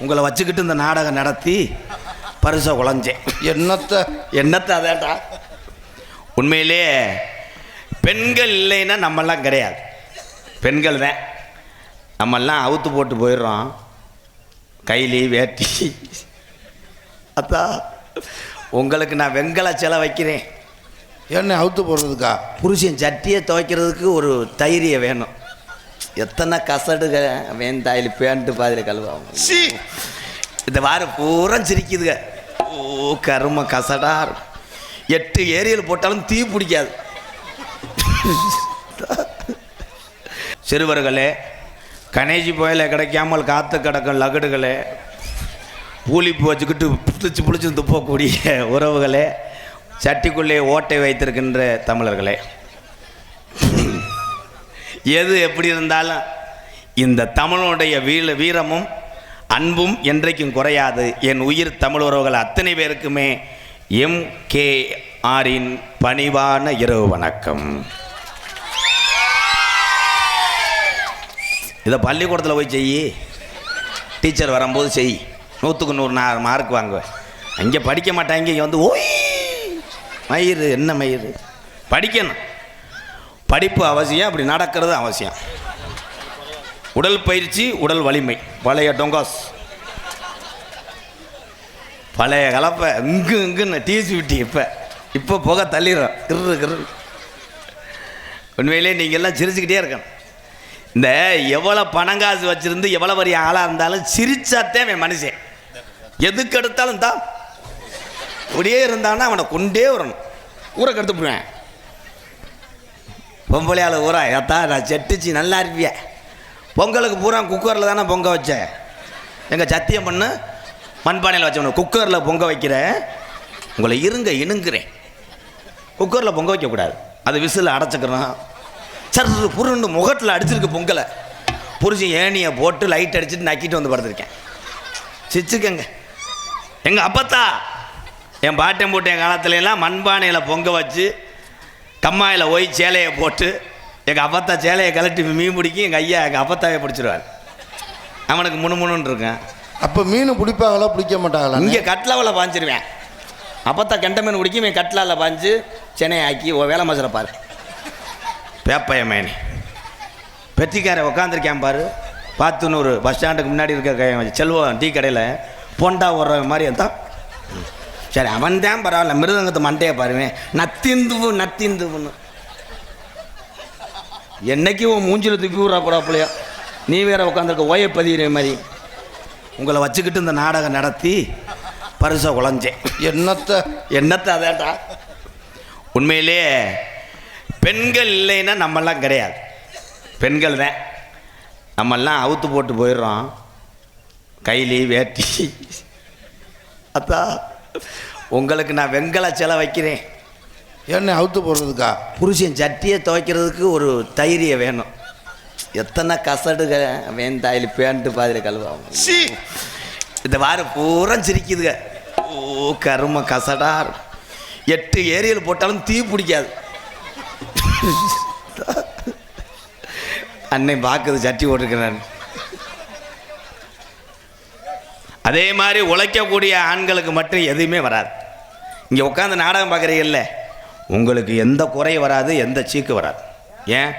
உங்களை வச்சுக்கிட்டு இந்த நாடகம் நடத்தி பரிசை உழைஞ்சேன் என்னத்த? என்னத்தை அதான்டா? உண்மையிலே பெண்கள் இல்லைன்னா நம்மெல்லாம் கிடையாது. பெண்கள் தான். நம்மெல்லாம் அவுத்து போட்டு போயிடுறோம். கைலி வேட்டி. அத்தா உங்களுக்கு நான் வெங்கல சிலை வைக்கிறேன். என்ன அவுத்து போடுறதுக்கா? புருஷன் சட்டியை துவைக்கிறதுக்கு ஒரு தைரியம் வேணும். எத்தனை கசடுக வேந்தாயில் பேண்ட்டு பாதியில் கழுவாங்க சி. இந்த வாரம் பூரா சிரிக்குதுங்க ஓ கரும கசடா. எட்டு ஏரியல் போட்டாலும் தீ பிடிக்காது. சிறுவர்களே கணேஜி புயல கிடைக்காமல் காத்து கிடக்கும் லகடுகளே பூலிப்பு வச்சுக்கிட்டு புளிச்சு புளிச்சு துப்பக்கூடிய உறவுகளே சட்டிக்குள்ளே ஓட்டை வைத்திருக்கின்ற தமிழர்களே. எது எப்படி இருந்தாலும் இந்த தமிழனுடைய வீர வீரமும் அன்பும் என்றைக்கும் குறையாது. என் உயிர் தமிழ் உறவுகள் அத்தனை பேருக்குமே எம் கே ஆரின் பணிவான இரவு வணக்கம். இதை பள்ளிக்கூடத்தில் போய் செய். டீச்சர் வரும்போது செய். நூற்றுக்கு நூறு நான் மார்க் வாங்குவேன் அங்கே படிக்க மாட்டாங்க இங்கே வந்து ஓய் மயிறு என்ன மயிறு? படிக்கணும். படிப்பு அவசியம் அப்படி நடக்கிறது அவசியம். உடல் பயிற்சி உடல் வலிமை. பழைய டொங்காஸ். பழைய கலப்பை இங்கு இங்குன்னு டீசி விட்டி இப்போ. இப்போ புகை தள்ளிடுறோம் கிரு கிரு. உண்மையிலே நீங்கள் எல்லாம் சிரிச்சுக்கிட்டே இருக்கணும். இந்த எவ்வளோ பணங்காசு வச்சுருந்து எவ்வளோ பெரிய ஆளாக இருந்தாலும் சிரிச்சாத்தே என் மனுஷன். எதுக்கு எடுத்தாலும் தான் இப்படியே இருந்தான்னா அவனை கொண்டே வரணும் ஊரை கெடுத்து போடுவேன் பொம்பளையால் ஊரா ஏத்தா நான் செட்டுச்சு நல்லா இருப்பிய. பொங்கலுக்கு பூரா குக்கரில் தானே பொங்க வச்சேன் எங்கள் சத்தியம் பண்ணு மண்பானையில் வச்சோம் குக்கரில் பொங்க வைக்கிறேன் உங்களை இருங்க இணுங்குறேன். குக்கரில் பொங்க வைக்கக்கூடாது அது விசில் அடைச்சிக்கிறோம். சர் புருண்டு முகத்தில் அடிச்சிருக்கு பொங்கலை. புரிச்சு ஏணியை போட்டு லைட் அடிச்சுட்டு நக்கிட்டு வந்து படுத்திருக்கேன். சிச்சுக்கங்க. எங்கள் அப்பத்தா என் பாட்டன் போட்ட என் காலத்துலலாம் மண்பானையில் பொங்க வச்சு கம்மாயில் போய் சேலையை போட்டு எங்கள் அப்பத்தா சேலையை கழட்டி மீன் பிடிக்கும் எங்கள் ஐயா எங்கள் அப்பத்தாவே பிடிச்சிருவார். அவனுக்கு முணுமுணுன்னு இருக்கேன் அப்ப மீன் பிடிப்பாங்களா பிடிக்க மாட்டாங்களா? இங்கே கட்லாவில் பாஞ்சிருவேன். அப்பத்தா கெண்ட மீன் பிடிக்கும் என் கட்லாவில் பாஞ்சு சென்னை ஆக்கி ஓ வேலை மசுரை பாரு. பேப்பைய மேனி. பெட்டிக்காரன் உட்காந்துருக்கேன் பாரு. பாத்துனூறு பஸ் ஸ்டாண்டுக்கு முன்னாடி இருக்க க- செல்வம் டீ கடையில் பொண்டா ஓடுற மாதிரி இருந்தான். சரி அவன் தான் பரவாயில்ல மிருதங்கத்தை மண்டையை பாருவேன் நத்திந்துவு நத்திந்துவுன்னு என்னைக்கு உன் மூஞ்சில துப்பி விட்றா போடாப்புலையோ நீ வேற உட்காந்துருக்க ஓய பதிகிற மாதிரி. உங்களை வச்சுக்கிட்டு இந்த நாடகம் நடத்தி பரிசை குழஞ்சேன். என்னத்த என்னத்தை அதான்டா? உண்மையிலே பெண்கள் இல்லைன்னா நம்மெல்லாம் கிடையாது. பெண்கள் தான். நம்மெல்லாம் அவுத்து போட்டு போயிடுறோம். கைலி வேட்டி. அத்தா உங்களுக்கு நான் வெங்கல சிலை வைக்கிறேன். என்ன அவுத்து போடுறதுக்கா? புருஷன் சட்டியை துவைக்கிறதுக்கு ஒரு தைரியம் வேணும். எத்தனை கசடுக வேந்தாயில் பேண்ட்டு பாதியில் கழுவாங்க சி! இந்த வாரம் பூரா சிரிக்குதுங்க ஓ கரும கசடா. எட்டு ஏரியல் போட்டாலும் தீ பிடிக்காது. அன்னை பார்க்குது சட்டி போட்டிருக்கிறேன் அதே மாதிரி உழைக்கக்கூடிய ஆண்களுக்கு மட்டும் எதுவுமே வராது. இங்கே உட்காந்து நாடகம் பார்க்குறீங்கல்ல உங்களுக்கு எந்த குறையும் வராது எந்த சீக்கு வராது. ஏன்?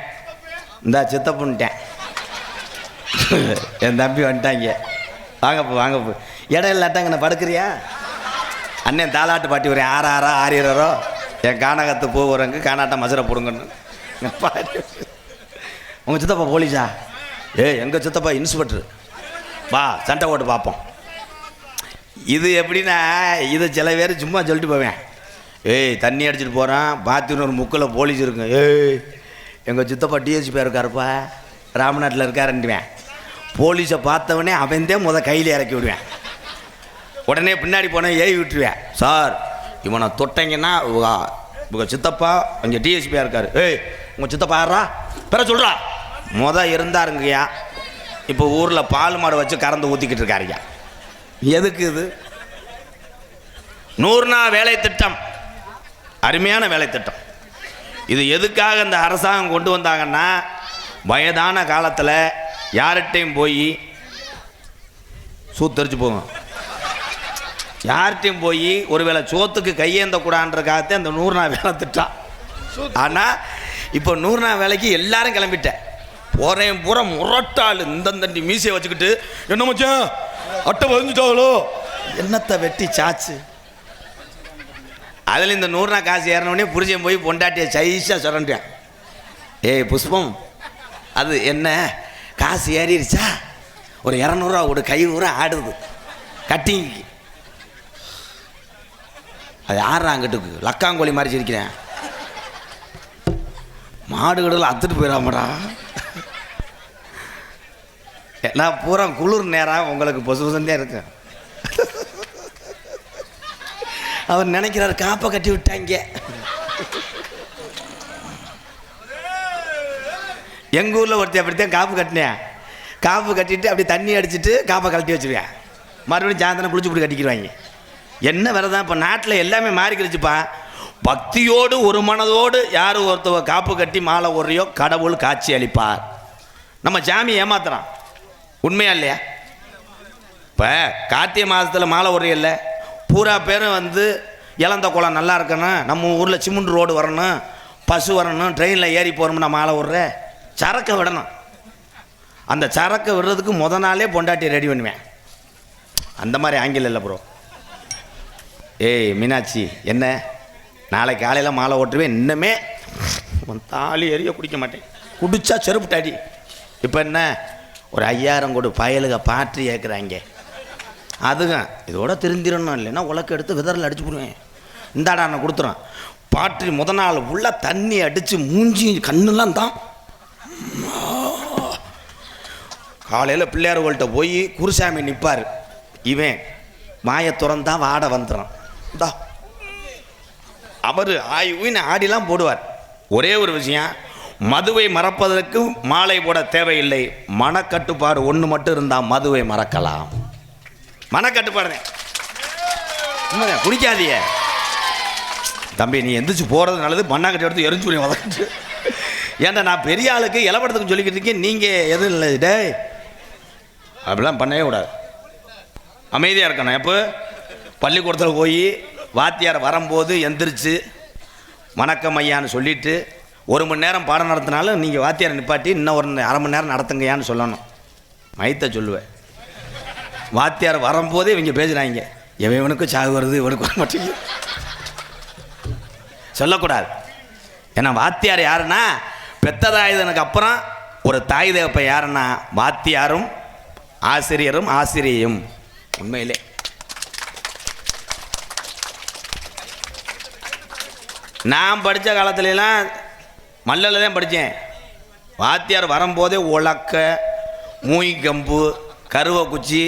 இந்த சித்தப்புன்ட்டேன். என் தம்பி வந்துட்டாங்க. வாங்கப்போ வாங்கப்போ இடம் இல்லாட்டாங்க நான் படுக்கிறியா? அண்ணன் தாலாட்டு பாட்டி ஒரு ஆறு ஆறா ஆறிரோ என் கானகத்து போகிறவங்க கானாட்டம் மசுரை போடுங்கன்னு. பாரு. உங்கள் சித்தப்பா போலீஸா? ஏய் எங்கள் சித்தப்பா இன்ஸ்பெக்டர் வா சண்டை ஓட்டு பார்ப்போம். இது எப்படின்னா இது சில பேர் சும்மா சொல்லிட்டு போவேன். ஏய் தண்ணி அடிச்சிட்டு போகிறான் பாத்ரூம் ஒரு முக்கில் போலீஸ் இருக்குங்க ஏய் எங்கள் சித்தப்பா டிஎஸ்பி இருக்காருப்பா. ராமநாட்டில் இருக்காருன்ட்டுவேன் போலீஸை பார்த்தவொடனே அவன் தான் முத கையில் இறக்கி விடுவேன். உடனே பின்னாடி போனேன் ஏவி விட்டுருவேன். சார் இவனை தொட்டீங்கன்னா உங்கள் சித்தப்பா அங்கே டிஎஸ்பியாக இருக்காரு. ஏய் உங்கள் சித்தப்பா யாரா பெற சொல்கிறா மொதல் இருந்தாருங்கய்யா. இப்போ ஊரில் பால் மாடு வச்சு கறந்து ஊற்றிக்கிட்டு இருக்காருங்க எதுக்கு இது? நூறு நாள் வேலை திட்டம் அருமையான வேலை திட்டம் இது எதுக்காக இந்த அரசாங்கம் கொண்டு வந்தாங்கன்னா வயதான காலத்தில் யார்கிட்டையும் போய் சூத்தரிச்சு போகும் யார்கிட்டையும் போய் ஒருவேளை சோத்துக்கு கையேந்த கூடான்றக்காகத்தான் அந்த நூறு நாள் வேலை திட்டான் ஆனால் இப்போ நூறு நாள் வேலைக்கு எல்லாரும் கிளம்பிட்டேன். போகிறேன் பூரா முரட்டாள். இந்த தண்டி மீசையை வச்சுக்கிட்டு என்ன மச்சான்? அட்டை பதிஞ்சுட்டாங்களோ என்னத்தை வெட்டி சாச்சு? அதில் இந்த நூறு நாள் காசு ஏறினோடனே புரிஞ்சன் போய் பொண்டாட்டியை சைஸாக சுரண்டியான் ஏய் புஷ்பம் அது என்ன? காசு ஏறிடுச்சா? ஒரு இரநூறுவா ஒரு கை ஊரா ஆடுது. கட்டிங்க்கு அது யாரா அங்கிட்டு லக்காங்கோழி மாதிரி சிரிக்கிறேன். மாடுகளில் அத்துட்டு போயிடாமடா நான் பூரா குளிர் நேரம் உங்களுக்கு பொசு பொசுந்தே இருக்கு அவர் நினைக்கிறார் காப்பை கட்டி விட்டாங்க. எங்கள் ஊரில் ஒருத்தர் அப்படித்தான் காப்பு கட்டினேன் காப்பு கட்டிட்டு அப்படியே தண்ணி அடிச்சிட்டு காப்பை கழட்டி வச்சுருவேன் மறுபடியும் சாயந்தரம் குளிச்சு போட்டு கட்டிக்கிடுவாங்க என்ன வரதான் இப்போ நாட்டில் எல்லாமே மாறிக்கிடுச்சுப்பா. பக்தியோடு ஒரு மனதோடு யார் ஒருத்தவ காப்பு கட்டி மாலை ஒரையோ கடவுள் காட்சி அளிப்பார். நம்ம சாமி ஏமாத்துறான். உண்மையா இல்லையா? இப்போ கார்த்திகை மாதத்தில் மாலை ஓடுறியல்ல பூரா பேரும் வந்து இளந்த குளம் நல்லா இருக்கணும் நம்ம ஊரில் சிமெண்ட் ரோடு வரணும் பஸ் வரணும் ட்ரெயினில் ஏறி போகிறோம்னா மாலை விட்ற சரக்கை விடணும். அந்த சரக்கை விடுறதுக்கு முத நாளே பொண்டாட்டி ரெடி பண்ணுவேன். அந்த மாதிரி ஆங்கிலம் இல்லை ப்ரோ ஏய் மீனாட்சி என்ன? நாளைக்கு காலையில் மாலை ஓட்டுவேன் இன்னமே தாலி எரிய குடிக்க மாட்டேன். குடிச்சா செருப்பு டாடி இப்போ என்ன? ஒரு ஐயாயிரம் கொடு பயலுக பாட்டு ஏற்கிறாங்க அதுங்க இதோட திருந்திரணும் இல்லைன்னா உலக்க எடுத்து விதரில் அடிச்சு போடுவேன். இந்தாடா நான் கொடுத்துறேன். பாட்டு முத நாள் உள்ள தண்ணி அடித்து மூஞ்சி கண்ணெல்லாம் தான். காலையில் பிள்ளையார்கள்ட்ட போய் குருசாமி நிற்பார் இவன் மாயை திறந்தா வாட வந்துடான் இந்தா. அவர் ஆயுன்னு ஆடிலாம் போடுவார். ஒரே ஒரு விஷயம் மதுவை மறப்பதற்கு மாலை போட தேவையில்லை. மனக்கட்டுப்பாடு ஒன்று மட்டும் இருந்தால் மதுவை மறக்கலாம். மனக்கட்டுப்பாடு உண்மைதான் குடிக்காதீங்க. தம்பி நீ எந்திரிச்சு போகிறது நல்லது மண்ணாங்கட்டி எடுத்து எரிஞ்சு போய் வதக்கிட்டு ஏன்டா நான் பெரிய ஆளுக்கு இலப்படத்துக்கு சொல்லிக்கிட்டு இருக்கேன் நீங்கள் எதுவும் இல்லை டே அப்படிலாம் பண்ணவே கூடாது. அமைதியாக இருக்கணும் எப்போ? பள்ளிக்கூடத்தில் போய் வாத்தியார் வரும்போது எந்திரிச்சு வணக்கம் ஐயான்னு சொல்லிவிட்டு ஒரு மணி நேரம் பாடம் நடத்தினாலும் நீங்கள் வாத்தியாரை நிப்பாட்டி இன்னும் ஒரு அரை மணி நேரம் நடத்துங்கயான்னு சொல்லணும். மைத்த சொல்லுவேன். வாத்தியார் வரும்போதே இவங்க பேசுகிறாங்க இவன் இவனுக்கும் சாகு வருது? இவனுக்கு வர மாட்டேங்குது. சொல்லக்கூடாது. ஏன்னா வாத்தியார் யாருன்னா பெத்ததாயுதனுக்கு அப்புறம் ஒரு தாய் தகப்ப யாருன்னா வாத்தியாரும் ஆசிரியரும் ஆசிரியையும். உண்மையிலே. நான் படித்த காலத்துலலாம் மல்லல தான் படித்தேன் வாத்தியார் வரும்போதே உலக்க மூய் கம்பு கருவை குச்சி.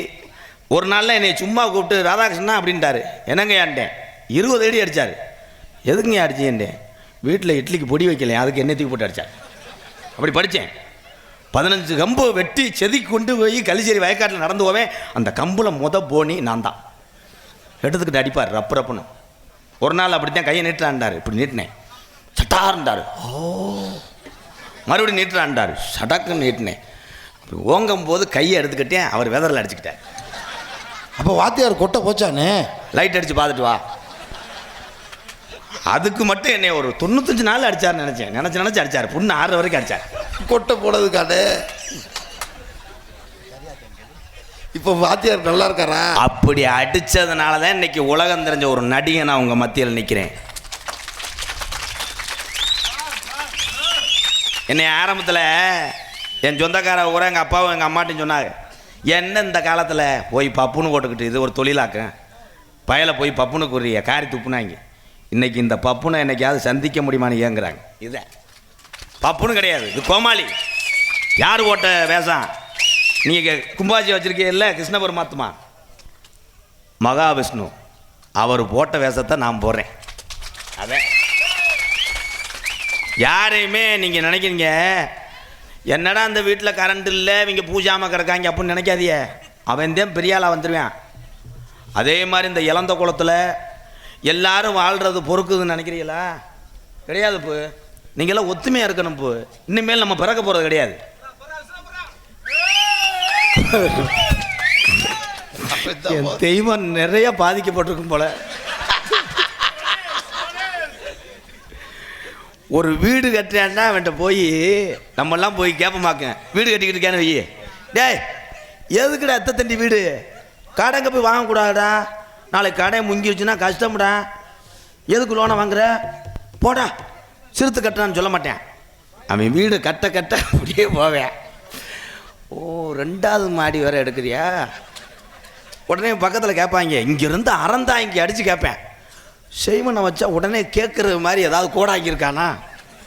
ஒரு நாளில் என்னை சும்மா கூப்பிட்டு ராதாகிருஷ்ணா அப்படின்ட்டாரு. என்னங்க ஏன்ட்டேன் இருபது அடி அடித்தார் எதுக்குங்க அடிச்சேன்ட்டேன் வீட்டில் இட்லிக்கு பொடி வைக்கலையே? அதுக்கு என்ன தூக்கி போட்டு அடித்தார் அப்படி படித்தேன் பதினஞ்சு கம்பு வெட்டி செதுக்கி கொண்டு போய் கலிச்சேரி வயக்காட்டில் நடந்து போவேன். அந்த கம்பில் முத போனி நான் தான். எடுத்துக்கிட்டு அடிப்பார் ரப்பு ரப்புன்னு. ஒரு நாள் அப்படி தான் கையை நீட்டுறாண்டார் இப்படி நீட்டினேன். சட்டார்ண்டார் ஓ மறுபடியும் நீட்டுறாண்டார் சடக்குன்னு நீட்டினேன் அப்படி ஓங்கும் போது கையை எடுத்துக்கிட்டேன் அவர் வெதரில் அடிச்சுக்கிட்டார். அப்போ வாத்தியார் கொட்டை போச்சானே? லைட் அடித்து பார்த்துட்டு வா. அதுக்கு மட்டும் என்னை ஒரு தொண்ணூத்தஞ்சு நாள் அடிச்சார்னு நினச்சேன். நினச்சி நினச்சி அடிச்சார். புண்ணு ஆறு வரைக்கும் அடிச்சார். கொட்டை போனதுக்கானே. இப்போ வாத்தியார் நல்லா இருக்காரா? அப்படி அடிச்சதுனால தான் இன்னைக்கு உலகம் தெரிஞ்ச ஒரு நடிகை நான் உங்க மத்தியில் நிற்கிறேன் என்னை ஆரம்பத்தில் என் சொந்தக்கார கூட எங்கள் அப்பாவும் எங்கள் அம்மாட்டையும் சொன்னாங்க என்ன இந்த காலத்தில் போய் பப்புன்னு போட்டுக்கிட்டு இது ஒரு தொழிலாக்க பயலை போய் பப்புனுக்கு உரிய காரி துப்புனாங்க. இன்றைக்கி இந்த பப்புனை என்னைக்காவது சந்திக்க முடியுமான்னு ஏங்குறாங்க. இதை. பப்புன்னு கிடையாது இது கோமாளி. யார் ஓட்ட வேஷம்? நீங்கள் கும்பாஜி வச்சுருக்கீங்கல்ல கிருஷ்ண பரமாத்மா? மகாவிஷ்ணு. அவர் போட்ட வேஷத்தை நான் போடுறேன். அதான் யாரையுமே நீங்கள் நினைக்கிறீங்க? என்னடா அந்த வீட்டில் கரண்ட் இல்லை இவங்க பூஜாமல் கிடக்காங்க அப்படின்னு நினைக்காதீங்க. அவன் தான் பெரிய ஆளாக வந்துடுவான் அதே மாதிரி இந்த இளந்த குளத்தில் எல்லாரும் வாழ்கிறது பொறுக்குதுன்னு நினைக்கிறீங்களா? கிடையாது இப்போ நீங்களாம் ஒத்துமையாக இருக்கணும் இப்போ இனிமேல் நம்ம பிறக்க போகிறது கிடையாது. தெய்வம் நிறைய பாதிக்கப்பட்டிருக்கும் போல. ஒரு வீடு கட்டுறான்னா அவன்கிட்ட போய் நம்மெல்லாம் போய் கேட்பமாக்க வீடு கட்டிக்கிட்டு கேன்னு வையே. டேய் எதுக்குடா அத்தை தண்டி வீடு? கடைங்க போய் வாங்கக்கூடாதுடா. நாளைக்கு கடை முங்கிருச்சுன்னா கஷ்டம்டா. எதுக்கு லோனை வாங்குற? போடா. சிறுத்து கட்டுறான்னு சொல்ல மாட்டேன். அவன் வீடு கட்ட கட்ட அப்படியே போவேன். ஓ ரெண்டாவது மாடி வேற எடுக்கிறியா? உடனே பக்கத்தில் கேட்பாங்க இங்கேருந்து அறந்தா இங்கே அடித்து கேட்பேன் செய்வனை வச்சா உடனே கேட்குறது மாதிரி ஏதாவது கோடாக்கியிருக்கானா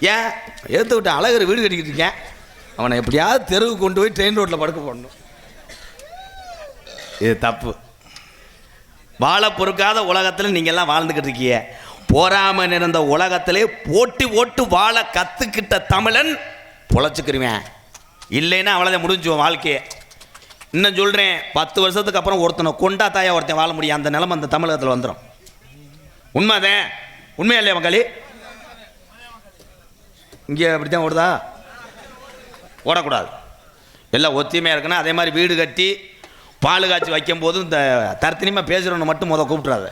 ஏன்? எடுத்து விட்டு அழகர் வீடு கட்டிக்கிட்டு இருக்கேன். அவனை எப்படியாவது தெருவுக்கு கொண்டு போய் ட்ரெயின் ரோட்டில் படுக்க போடணும். இது தப்பு. வாழ பொறுக்காத உலகத்தில் நீங்கள்லாம் வாழ்ந்துக்கிட்டு இருக்கீங்க. போராம நிறந்த உலகத்திலே போட்டி ஓட்டு வாழ கற்றுக்கிட்ட தமிழன் பொழைச்சிக்கிருவேன். இல்லைன்னா அவ்வளோதான் முடிஞ்சுவோம் வாழ்க்கையே. இன்னும் சொல்கிறேன் பத்து வருஷத்துக்கு அப்புறம் ஒருத்தனை கொண்டா தாயா ஒருத்தன் வாழ முடியும். அந்த நிலம அந்த தமிழகத்தில் வந்துடும் உண்மைதான். உண்மையா இல்லையா மக்காளி இங்கே அப்படி தான் ஓடுதா? ஓடக்கூடாது. எல்லாம் ஒத்தியமையாக இருக்குன்னா அதே மாதிரி வீடு கட்டி பால் காய்ச்சி வைக்கும்போது இந்த தர்த்தனியமாக பேசுகிறவனை மட்டும் முத கூப்பிட்றாரு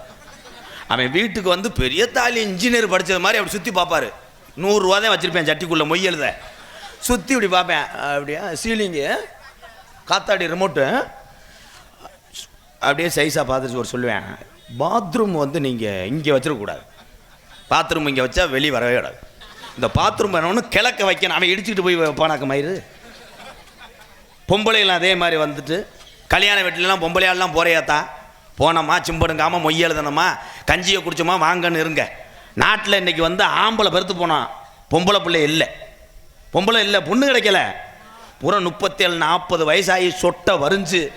அவன் வீட்டுக்கு வந்து பெரிய தாலி இன்ஜினியர் படித்தது மாதிரி அப்படி சுற்றி பார்ப்பாரு. நூறுரூவா தான் வச்சுருப்பேன் சட்டிக்குள்ளே மொய் எழுத. சுற்றி இப்படி பார்ப்பேன். அப்படியா சீலிங்கு காத்தாடி ரிமோட்டு அப்படியே சைஸாக பார்த்துட்டு ஒரு சொல்லுவேன். பாத்ரூம் வந்து நீங்கள் இங்கே வச்சிடக்கூடாது பாத்ரூம் இங்கே வச்சா வெளியே வரவே கூடாது. இந்த பாத்ரூம் வேணும்னு கிழக்க வைக்கணும். அவன் இடிச்சுக்கிட்டு போய் போனாக்க மயிறு. பொம்பளைலாம் அதே மாதிரி வந்துட்டு கல்யாண வீட்டிலலாம் பொம்பளையாலாம் போறையாத்தா? போனோமா சிம்படுங்காமல் மொய் எழுதணுமா? கஞ்சியை குடிச்சோமா வாங்கன்னு இருங்க. நாட்டில் இன்னைக்கு வந்து ஆம்பளை பெருத்து போனான். பொம்பளை பிள்ளை இல்லை. பொம்பளை இல்லை பொண்ணு கிடைக்கல. பூரா முப்பத்தேழு நாற்பது வயசாகி சொட்டை வரிஞ்சு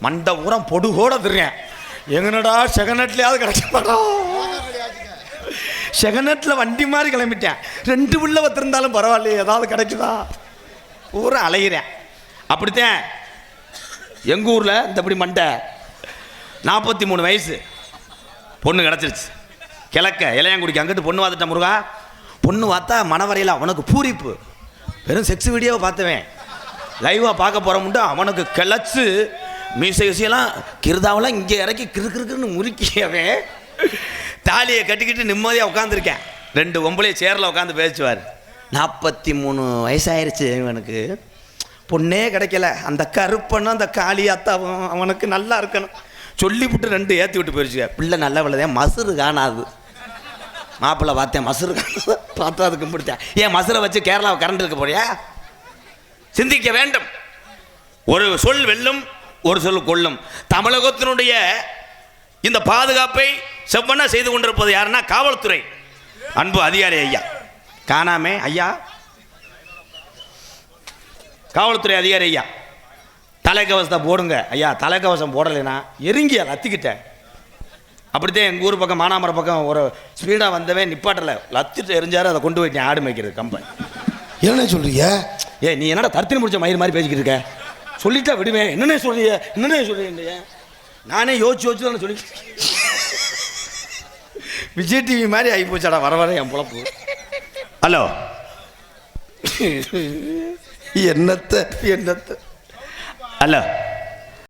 மண்டை பூரா பொடுகோட திரியேன். எங்கனடா செகநட்லையாவது கிடைக்க மாட்டோம் செகநட்டில் வண்டி மாதிரி கிளம்பிட்டேன். ரெண்டு உள்ள வத்திருந்தாலும் பரவாயில்லையே ஏதாவது கிடைக்குதா? பூரா அலைகிறேன் அப்படித்தான் எங்கள் ஊரில் இந்தபடி மண்டை நாற்பத்தி மூணு வயசு. பொண்ணு கிடச்சிருச்சு. கிழக்க இளையாங்குடிக்கு அங்கிட்டு பொண்ணு பார்த்துட்டேன் முருகா. பொண்ணு பார்த்தா மனவரையில் அவனுக்கு பூரிப்பு. வெறும் செக்ஸ் வீடியோவை பார்த்தவன். லைவாக பார்க்க போகிறோம்ட்டு அவனுக்கு கிளச்சு. மீசை கீசையெல்லாம் கிருதாவெல்லாம் இங்கே இறக்கி கிறு கிருக்குன்னு முறுக்கியவே தாலியை கட்டிக்கிட்டு நிம்மதியாக உட்காந்துருக்கேன் ரெண்டு ஒம்பளைய சேரில் உட்காந்து பேசுவார். நாற்பத்தி மூணு வயசாயிருச்சு இவனுக்கு. பொண்ணே கிடைக்கல. அந்த கருப்பனும் அந்த காளி அத்தாவும் அவனுக்கு நல்லா இருக்கணும். சொல்லிவிட்டு ரெண்டு ஏற்றி விட்டு போயிடுச்சு பிள்ளை நல்ல விளையான் மசுறு காணாது. மாப்பிள்ளை பார்த்தேன் மசுறு காணாது. பார்த்தா அது கும்பிடுத்தேன் ஏன் மசுரை வச்சு கேரளாவை கரண்ட் இருக்க போறியா? சிந்திக்க வேண்டும். ஒரு சொல் வெல்லும் ஒரு சொல் கொல்லும் தமிழகத்தினுடைய இந்த பாதுகாப்பை செவ்வன செய்து கொண்டிருப்பது யாருன்னா காவல்துறை. அன்பு அதிகாரி ஐயா. காணாமே ஐயா. காவல்துறை அதிகாரி ஐயா. தலைக்கவசத்தை போடுங்க ஐயா. தலைக்கவசம் போடலைன்னா எரிங்கியா லத்திக்கிட்டேன் அப்படித்தான் எங்கள் ஊர் பக்கம் மானாமரம் பக்கம் ஒரு ஸ்பீடாக வந்தவன் நிப்பாட்டலை. லத்திட்டு எரிஞ்சாரு அதை கொண்டு போயிட்டேன். ஆடு மேய்க்கிறது கம்பெனி. என்ன சொல்றீங்க? ஏ நீ என்னடா தர்த்தினி முடிச்ச மயிர் மாதிரி பேசிக்கிட்டு இருக்க? சொல்லிட்டா விடுவேன். என்னன்னே சொல்றிய என்னன்னே சொல்றீங்க நானே யோசிச்சு யோசிச்சு தானே சொல்லி விஜய் டிவி மாதிரி ஆகி போச்சாடா வர வர என் பொழப்பு. ஹலோ. என்னத்த என்னத்த. ஹலோ.